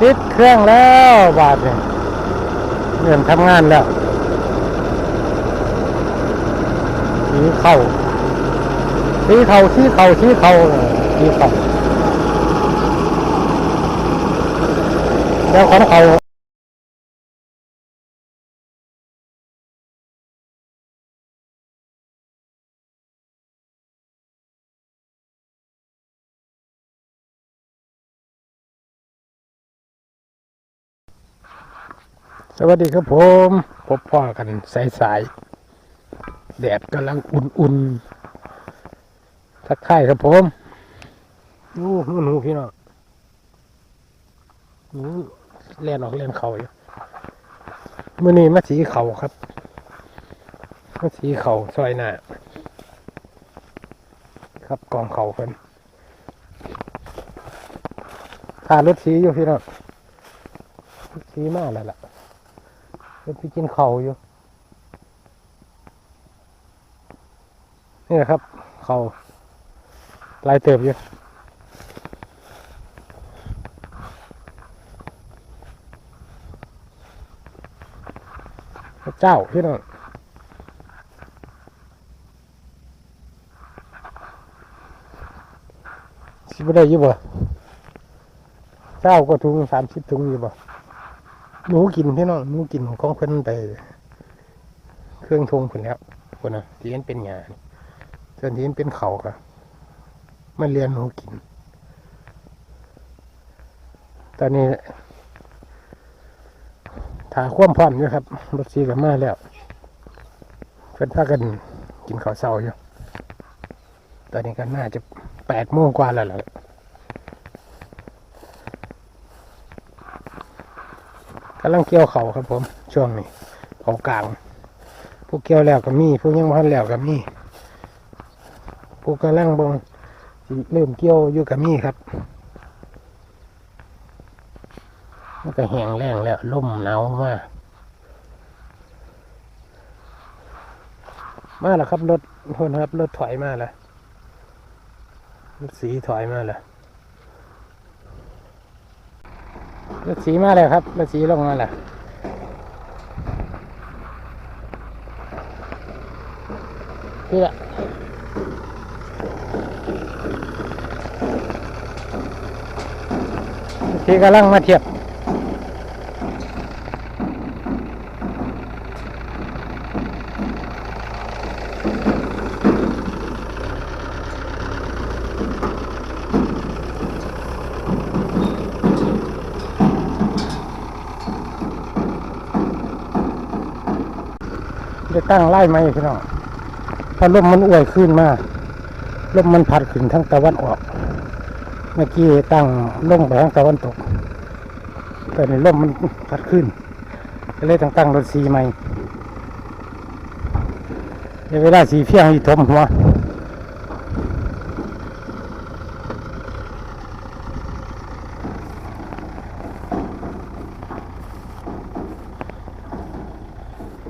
ติดเครื่องแล้วบาทเนี่ยเริ่มทำงานแล้วสีเข่าสีเข่าสีเข่าสีเข่าสีเข่าเดี๋ยวของเขา สวัสดีครับผม พบพ่อกันสายๆแดดกำลังอุ่นๆทักทายครับผมนูหนูหนูพี่น้องหนูเล่นออกเล่นเขาอยู่มื่อนี้มาสีเขาครับมาสีเขาซอยหน้าครับกองเขาเพิ่นขารถสีอยู่พี่น้องสีมากแล้วล่ะ พิ่นไปกินเขาอยู่ นี่แหละครับ เขาลายเติบอยู่เจ้าพี่น้องสิบได้อยี่บ่เจ้าก็ถุงสามสิบถุงอยู่บ่ หนูกินพี่น้องหนูกินของเพิ่นไป เครื่องทงผนแล้วคนน่ะที่เห็นเป็นหยานส่วนที่เห็นเป็นเขาก็มันเรียนหนูกิน ตอนนี้ถ่าความพร้อมอยู่ครับรถซีกับมาแล้วเพิ่นพากันกินข้าวเช้าอยู่ ตอนนี้ก็น่าจะแปดโมงกว่าแล้วล่ะ กำลังเกี่ยวเขาครับผม ช่วงนี้เขากลาง ผู้เกี่ยวแล้วก็มี ผู้ยังพันแล้วก็มี ผู้กำลังเบงเริ่มเกี่ยวอยู่กับมีครับมันก็แห้งแล้งแล้วล่มหนาวมากมาแล้วครับรถโทษนครับรถถอยมาแล้วรถสีถอยมาแล้ว รถสีมาแล้วครับรถสีลงมาแล้วนี่แหละพี่กำลังมาเทียบ จะตั้งไล่ไหมพี่น้องถ้าลมมันอวยขึ้นมาลมมันพัดขึ้นทั้งตะวันออก เมื่อกี้ตั้งลงไปทางตะวันตกแต่ในลมมันพัดขึ้นก็เลยต้งตั้งรถสีใหม่เวเวลาสีเพียงอีทมหัว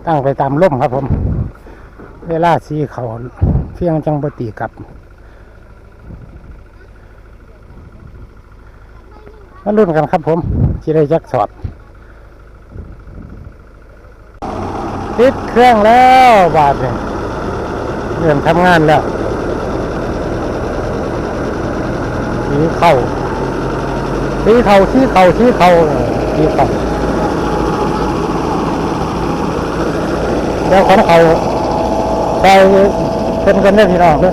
ตั้งไปตามลมครับผม เวลาสีเขาเพียงจังปตีกลับมาลุ้นกันครับผมจีได้ยักสอดติดเครื่องแล้วบาทเนี่ยเริ่มทำงานแล้วสีเข่าสีเข่าสีเข่าสีเข่าสีเข่า เดี๋ยวของเขาใส่เป็นกันได้พี่น้องเด้อ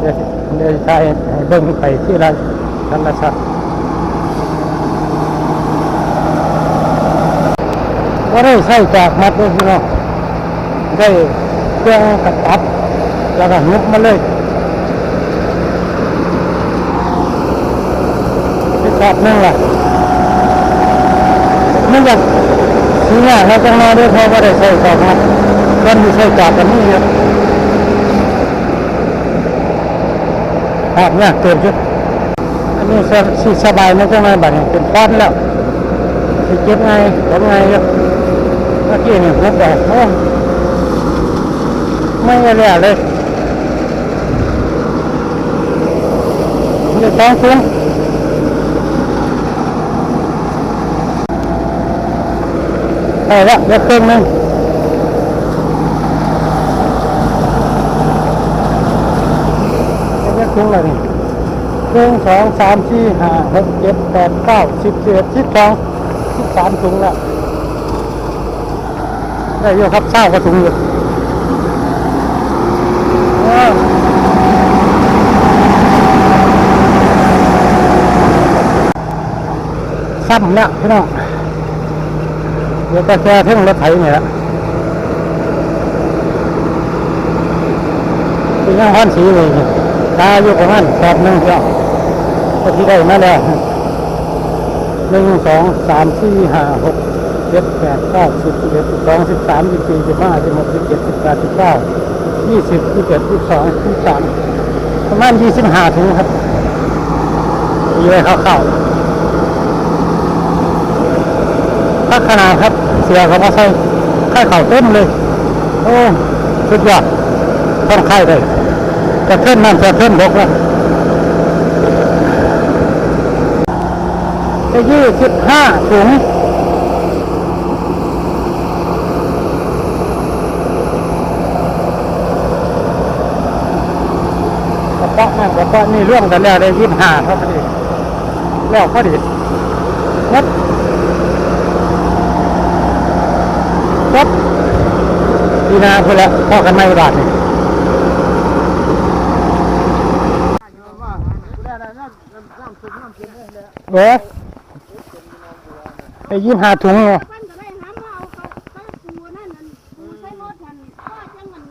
เดี๋ยวเดี๋ยวใส่ให้เบิ่งไปที่ไรธรรมชาติก็ได้ใช้จากมัดเลยพี่น้องได้เครื่องกระตับแล้วก็นุบมาเลยไปกอบนั่งล่ะมันอยากสีหน้าเราจังมาด้วยเพราะว่าได้ใช้จากมัดก็มีใช้จากกันนี่เยอะภาพเนี่ยเติมชุดอันนี้สสิสบายนะจังไงบัดนี้เป็นฟ้อนแล้วสิเก็บไงทำไงเยอะเมื่อกี้เนี่ยผมบอกโอ้ไม่ได้แล้วเลยนี่ต้องซุ้ม ได้แล้วเดี๋ยวเครื่องนึงเดี๋ยวเครื่องอะไรนี่หนึ่งสองสามสี่ห้าหกเจ็ดแปดเก้าสิบสิบเอ็ดสิบสองสิบสามถุงแล้วได้เยอะครับเศร้ากระถุงอยู่ซ้ำแล้วพี่น้อง เดี๋ยวก็แค่เท่งรถไถเนี่แหละเป็นยังห้อนสีเลยตาอยู่ประมาณแปดหนึ่งเจ้าก็ที่ได้มาแล้วหนึ่งสองสามสี่ห้าหกเจ็ดแปดเก้าสิบสิบเอ็ดสิบสองสิบสามสิบสี่สิบห้าสิบหกสิบเจ็ดสิบแปดสิบเก้ายี่สิบยี่สิบเอ็ดยี่สิบสองยี่สิบสามประมาณยี่สิบห้าถุงครับเยอะเข้าๆ พั กขนาดครับ เสียเขามาใส่ไข่เข่าเต็มเลย โอ้สุดยอดต้องไข่เลยจะเท่นนั่นจะเท่นบกแล้วจะยี่สิบห้าถุงกระเพาะนั่นกระเพาะนี่ร่วมกันแล้วได้ยี่สิบห้าเท่าพอดีแล้วพอดีหมด ครับดีนาเพื่อนละพ่อกันไม่บาทนี่เว้ยไอยี่ห้าถุงเนาะมันก็ได้หามาเอาเขาเขาปูนั่นนั่นปูใส่รถนั่นก็จังมัน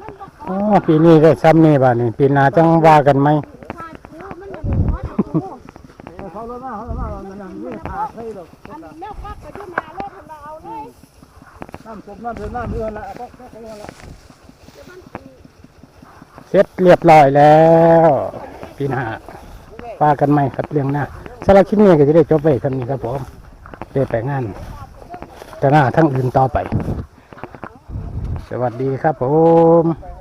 มันบ่ขออ๋อปีนี้ก็ซ้ำนี่บาทนี่ปีหน้าจังว่ากันไหมเขาเลยมาเขาเลยมามันนั่งนี่ขาดให้หรอกอันนี้แม่ฟักไปที่นารถมันเอาเลย น้ำสมน้ำเดือน้ำเดือดละก็ก็ก็ละเสร็จเรียบร้อยแล้วพี่นาปากันไหมครับเรื่องหน้าสำหรับคลิปนี้ก็จะได้จบไปคำนี้ครับผมได้ไปงานแต่หน้าทั้งอื่นต่อไป สวัสดีครับผม